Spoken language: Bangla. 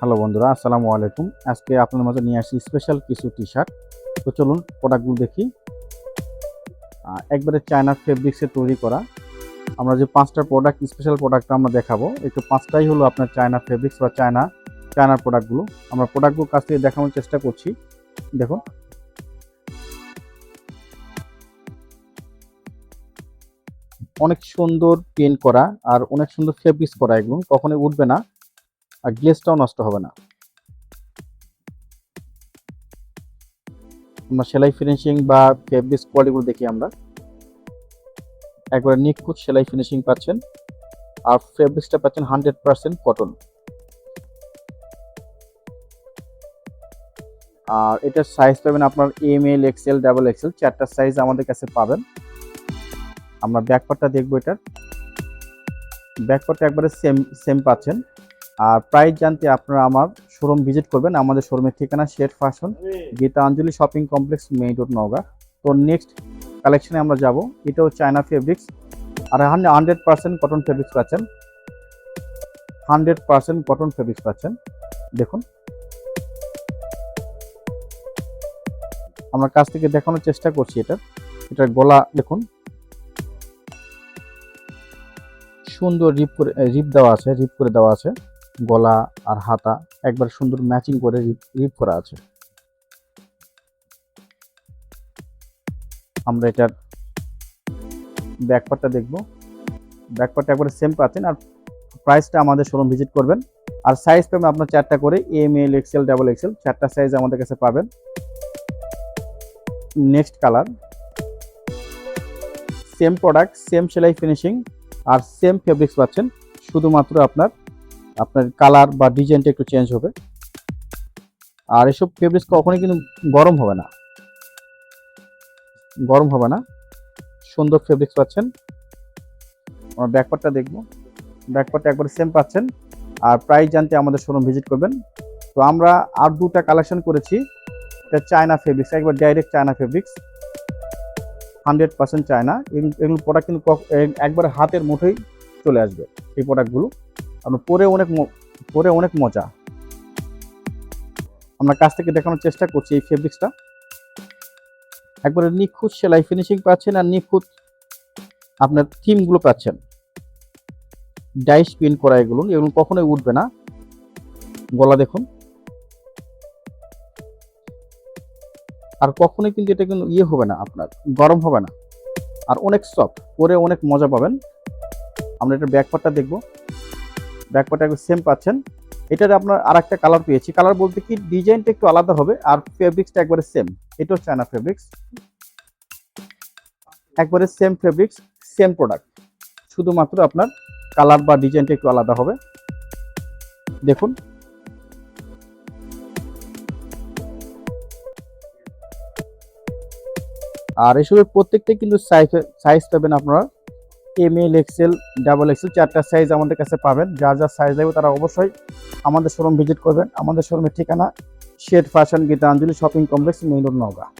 হ্যালো বন্ধুরা, আসসালামু আলাইকুম। আজকে আপনার মাঝে নিয়ে আসি স্পেশাল কিছু টি শার্ট তো চলুন প্রোডাক্টগুলো দেখি। একবারে চায়না ফেব্রিক্সে তৈরি করা। আমরা যে পাঁচটা প্রোডাক্ট স্পেশাল প্রোডাক্ট আমরা দেখাবো, একটু পাঁচটাই হলো আপনার চায়না ফেব্রিক্স বা চায়না চায়নার প্রোডাক্টগুলো আমরা প্রোডাক্টগুলো কাছ থেকে দেখানোর চেষ্টা করছি। দেখুন অনেক সুন্দর পেন্ট করা আর অনেক সুন্দর ফেব্রিক্স করা এগুলো কখনোই উঠবে না। আর গ্লেসটাও নষ্ট হবে না। আমরা সেলাই ফিনিশিং বা ফেব্রিক্স কোয়ালিটিগুলো দেখি আমরা। একবার নিখুঁত সেলাই ফিনিশিং পাচ্ছেন। আর ফেব্রিক্সটা পাচ্ছেন হান্ড্রেড পার্সেন্ট কটন আর এটার সাইজ পাবেন আপনার M L XL double XL চারটা সাইজ আমাদের কাছে পাবেন। আমরা ব্যাকপার্টটা দেখব এটার। ব্যাকপার্টটা একবারে সেম সেম পাচ্ছেন। আর প্রাইস জানতে আপনারা আমার শোরুম ভিজিট করবেন, আমাদের শোরুমের ঠিকানা shade fashion Gitanjali shopping complex main road Naogaon. তো নেক্সট কালেকশনে আমরা যাব এটাও চায়না ফেব্রিক্স আর হান্ড্রেড পার্সেন্ট কটন ফেব্রিক্স পাচ্ছেন। হান্ড্রেড পার্সেন্ট কটন ফেব্রিক্স পাচ্ছেন। দেখুন। আমরা কাছ থেকে দেখানোর চেষ্টা করছি এটা। এটার গলা, দেখুন। সুন্দর রিপ করে রিপ দেওয়া আছে রিপ করে দেওয়া আছে। গলা আর হাতা একবার সুন্দর ম্যাচিং করে রিপ করা আছে। আমরা এটার ব্যাকপার্টটা দেখব। ব্যাকপার্টটা একবারে সেম পাচ্ছেন আর প্রাইসটা আমাদের শোরুম ভিজিট করবেন। আর সাইজ পাবেন আপনার চারটা করে M L XL double XL চারটা সাইজ আমাদের কাছে পাবেন। Next colour same product same সেলাই ফিনিশিং আর সেম ফেব্রিক্স পাচ্ছেন। শুধুমাত্র আপনার আপনার কালার বা ডিজাইনটা একটু চেঞ্জ হবে। আর এসব ফেব্রিক্স কখনোই কিন্তু গরম হবে না। গরম হবে না। সুন্দর ফেব্রিক্স পাচ্ছেন। আমরা ব্যাকপারটা দেখব। ব্যাকপারটা একবারে সেম পাচ্ছেন। আর প্রাইস জানতে আমাদের শোরুম ভিজিট করবেন। তো আমরা আর দুটা কালেকশন করেছি। এটা চায়না ফেব্রিক্স একবার direct China fabrics hundred percent China এগুলো প্রোডাক্ট কিন্তু কক- এ- হাতের মুঠোই চলে আসবে এই প্রোডাক্টগুলো আপনার পরে অনেক পরে অনেক মজা। আমরা কাছ থেকে দেখানোর চেষ্টা করছি এই ফেব্রিক্সটা একবারে নিখুঁত সেলাই ফিনিশিং পাচ্ছেন আর নিখুঁত আপনার থিমগুলো পাচ্ছেন। ডাইস প্রিন্ট করা এগুলো এগুলো কখনোই উঠবে না। গলা দেখুন। আর কখনোই কিন্তু এটা কিন্তু ইয়ে হবে না আপনার, গরম হবে না। আর অনেক সফট পরে অনেক মজা পাবেন। আমরা এটা ব্যাকপারটা দেখব। ব্যাকপার্টটা সেম পাচ্ছেন। এটার আপনার আর একটা কালার পেয়েছি। কালার বলতে কি, ডিজাইনটা একটু আলাদা হবে আর ফেব্রিক্সটা একবারে সেম এটাও চায়না ফেব্রিক্স একবারে সেম ফেব্রিক্স সেম প্রোডাক্ট শুধুমাত্র আপনার কালার বা ডিজাইনটা একটু আলাদা হবে। দেখুন। আর এসবের প্রত্যেকটাই কিন্তু সাইজ সাইজ পাবেন আপনারা M L XL double XL চারটা সাইজ আমাদের কাছে পাবেন। যার যার সাইজ লাগবে তারা অবশ্যই আমাদের শোরুম ভিজিট করবেন। আমাদের শোরুমের ঠিকানা shade fashion Gitanjali shopping complex main road Naogaon.